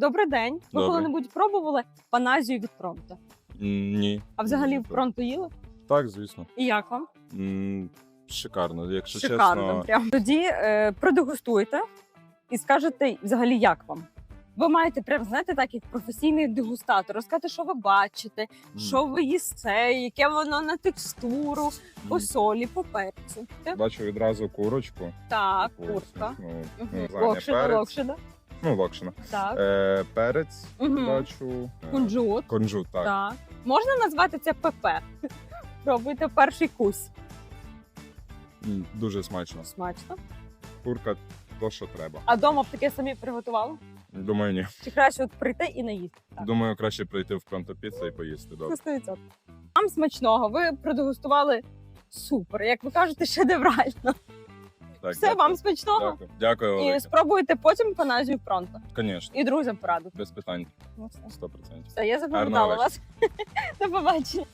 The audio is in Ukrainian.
Добрий день. Ви коли-небудь пробували паназію від фронту? Ні. А взагалі в фронту їли? Так, звісно. І як вам? М, Шикарно. Якщо Шикарно. чесно, Прям. Тоді е, продегустуйте і скажете взагалі, як вам. Ви маєте прям знаєте, так як професійний дегустатор, розказати, що ви бачите, м, що ви їсте, яке воно на текстуру, м, по солі, по перцю. Бачу відразу курочку. Так, курка. Ну, Мгм. ну, Локшина, перець. локшина. Ну, локшина. Так. Е, перець Мгм. бачу. Е, Кунжут. Кунжут, так. Так. Можна назвати це ПП. Пробуйте перший кусь. М, Дуже смачно. Смачно. Курка то, що треба. А вдома б таке самі приготували? Думаю, ні. Чи краще от прийти і наїсти? Так. Думаю, краще прийти в піца і поїсти. Добре. 100%. Вам смачного, ви продегустували супер. Як ви кажете, шедеврально. Так, Все, дякую. вам смачного. Дякую. Дякую, І велике. спробуйте потім паназію пронто. Звісно, І друзям порадити. без питань. Ну, все. 100%. Все, я Гарного запам'ятала вас. До побачення.